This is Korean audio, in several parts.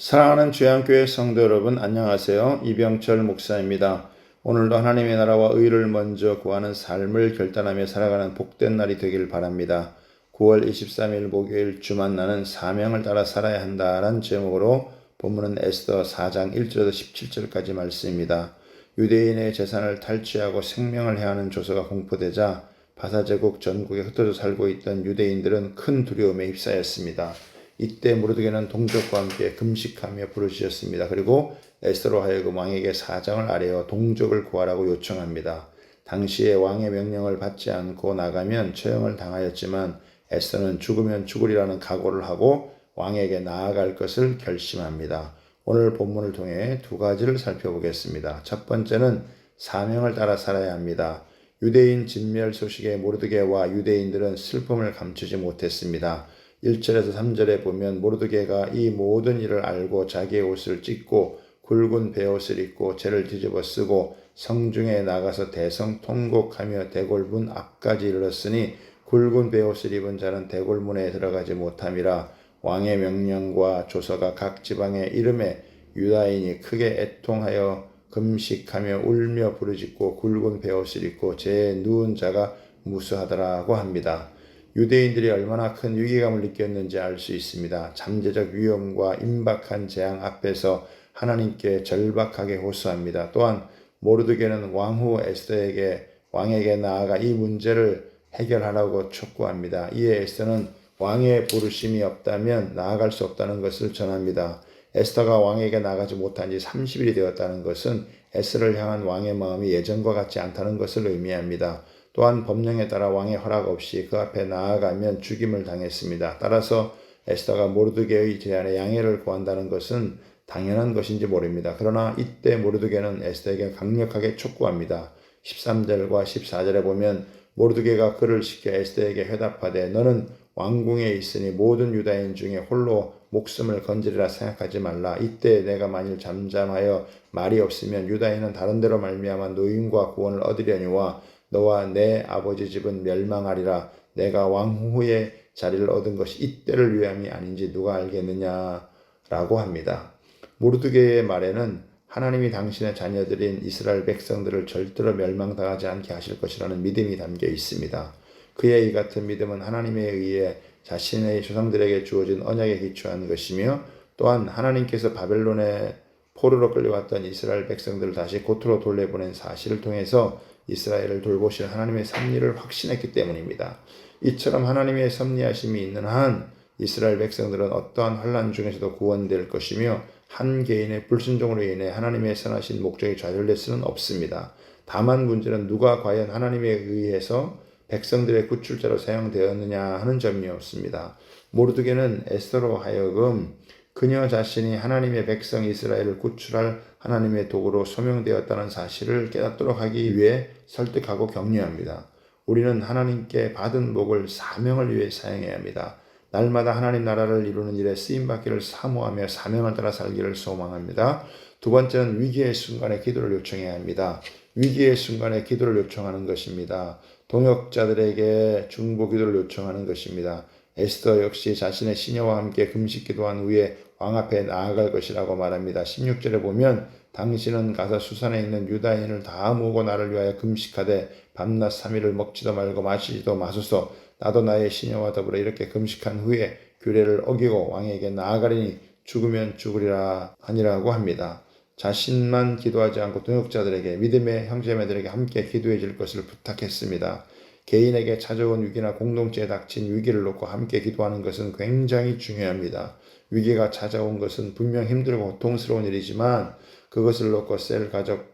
사랑하는 주양교회 성도 여러분 안녕하세요. 이병철 목사입니다. 오늘도 하나님의 나라와 의를 먼저 구하는 삶을 결단하며 살아가는 복된 날이 되길 바랍니다. 9월 23일 목요일 주 만 나는 사명을 따라 살아야 한다라는 제목으로 본문은 에스더 4장 1절에서 17절까지 말씀입니다. 유대인의 재산을 탈취하고 생명을 해하는 조서가 공포되자 바사제국 전국에 흩어져 살고 있던 유대인들은 큰 두려움에 휩싸였습니다. 이때 무르드게는 동족과 함께 금식하며 부르짖었습니다. 그리고 에스더로 하여금 왕에게 사정을 아뢰어 동족을 구하라고 요청합니다. 당시에 왕의 명령을 받지 않고 나가면 처형을 당하였지만 에스더는 죽으면 죽으리라는 각오를 하고 왕에게 나아갈 것을 결심합니다. 오늘 본문을 통해 두 가지를 살펴보겠습니다. 첫 번째는 사명을 따라 살아야 합니다. 유대인 진멸 소식에 모르드게와 유대인들은 슬픔을 감추지 못했습니다. 1절에서 3절에 보면 모르드게가 이 모든 일을 알고 자기의 옷을 찢고 굵은 베옷을 입고 죄를 뒤집어 쓰고 성중에 나가서 대성 통곡하며 대골문 앞까지 이르렀으니 굵은 베옷을 입은 자는 대골문에 들어가지 못함이라 왕의 명령과 조서가 각 지방의 이름에 유다인이 크게 애통하여 금식하며 울며 부르짖고 굵은 베옷을 입고 죄에 누운 자가 무수하더라고 합니다. 유대인들이 얼마나 큰 위기감을 느꼈는지 알 수 있습니다. 잠재적 위험과 임박한 재앙 앞에서 하나님께 절박하게 호소합니다. 또한 모르드게는 왕후 에스더에게 왕에게 나아가 이 문제를 해결하라고 촉구합니다. 이에 에스더는 왕의 부르심이 없다면 나아갈 수 없다는 것을 전합니다. 에스더가 왕에게 나가지 못한 지 30일이 되었다는 것은 에스를 향한 왕의 마음이 예전과 같지 않다는 것을 의미합니다. 또한 법령에 따라 왕의 허락 없이 그 앞에 나아가면 죽임을 당했습니다. 따라서 에스더가 모르드게의 제안에 양해를 구한다는 것은 당연한 것인지 모릅니다. 그러나 이때 모르드게는 에스더에게 강력하게 촉구합니다. 13절과 14절에 보면 모르드게가 그를 시켜 에스더에게 회답하되 너는 왕궁에 있으니 모든 유다인 중에 홀로 목숨을 건지리라 생각하지 말라. 이때 내가 만일 잠잠하여 말이 없으면 유다인은 다른 데로 말미암아 노임과 구원을 얻으려니와 너와 내 아버지 집은 멸망하리라. 내가 왕후의 자리를 얻은 것이 이때를 위함이 아닌지 누가 알겠느냐라고 합니다. 모르드게의 말에는 하나님이 당신의 자녀들인 이스라엘 백성들을 절대로 멸망당하지 않게 하실 것이라는 믿음이 담겨 있습니다. 그의 이 같은 믿음은 하나님에 의해 자신의 조상들에게 주어진 언약에 기초한 것이며 또한 하나님께서 바벨론의 포로로 끌려왔던 이스라엘 백성들을 다시 고토로 돌려보낸 사실을 통해서 이스라엘을 돌보실 하나님의 섭리를 확신했기 때문입니다. 이처럼 하나님의 섭리하심이 있는 한 이스라엘 백성들은 어떠한 환란 중에서도 구원될 것이며 한 개인의 불순종으로 인해 하나님의 선하신 목적이 좌절될 수는 없습니다. 다만 문제는 누가 과연 하나님에 의해서 백성들의 구출자로 사용되었느냐 하는 점이었습니다. 모르드게는 에스더로 하여금 그녀 자신이 하나님의 백성 이스라엘을 구출할 하나님의 도구로 소명되었다는 사실을 깨닫도록 하기 위해 설득하고 격려합니다. 우리는 하나님께 받은 복을 사명을 위해 사용해야 합니다. 날마다 하나님 나라를 이루는 일에 쓰임받기를 사모하며 사명을 따라 살기를 소망합니다. 두 번째는 위기의 순간에 기도를 요청해야 합니다. 위기의 순간에 기도를 요청하는 것입니다. 동역자들에게 중보 기도를 요청하는 것입니다. 에스더 역시 자신의 시녀와 함께 금식 기도한 후에 왕 앞에 나아갈 것이라고 말합니다. 16절에 보면 당신은 가서 수산에 있는 유다인을 다 모으고 나를 위하여 금식하되 밤낮 3일을 먹지도 말고 마시지도 마소서 나도 나의 시녀와 더불어 이렇게 금식한 후에 규례를 어기고 왕에게 나아가리니 죽으면 죽으리라 하니라고 합니다. 자신만 기도하지 않고 동역자들에게 믿음의 형제매들에게 함께 기도해 줄 것을 부탁했습니다. 개인에게 찾아온 위기나 공동체에 닥친 위기를 놓고 함께 기도하는 것은 굉장히 중요합니다. 위기가 찾아온 것은 분명 힘들고 고통스러운 일이지만 그것을 놓고 셀 가족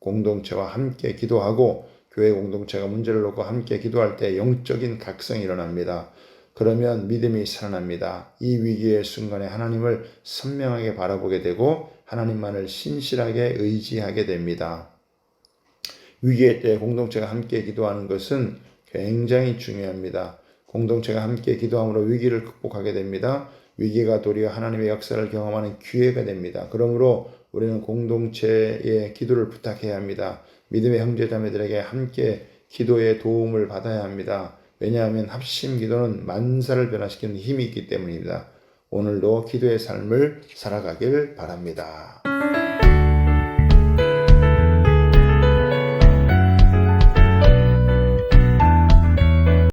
공동체와 함께 기도하고 교회 공동체가 문제를 놓고 함께 기도할 때 영적인 각성이 일어납니다. 그러면 믿음이 살아납니다. 이 위기의 순간에 하나님을 선명하게 바라보게 되고 하나님만을 신실하게 의지하게 됩니다. 위기의 때 공동체가 함께 기도하는 것은 굉장히 중요합니다. 공동체가 함께 기도함으로 위기를 극복하게 됩니다. 위기가 도리어 하나님의 역사를 경험하는 기회가 됩니다. 그러므로 우리는 공동체의 기도를 부탁해야 합니다. 믿음의 형제자매들에게 함께 기도의 도움을 받아야 합니다. 왜냐하면 합심 기도는 만사를 변화시키는 힘이 있기 때문입니다. 오늘도 기도의 삶을 살아가길 바랍니다.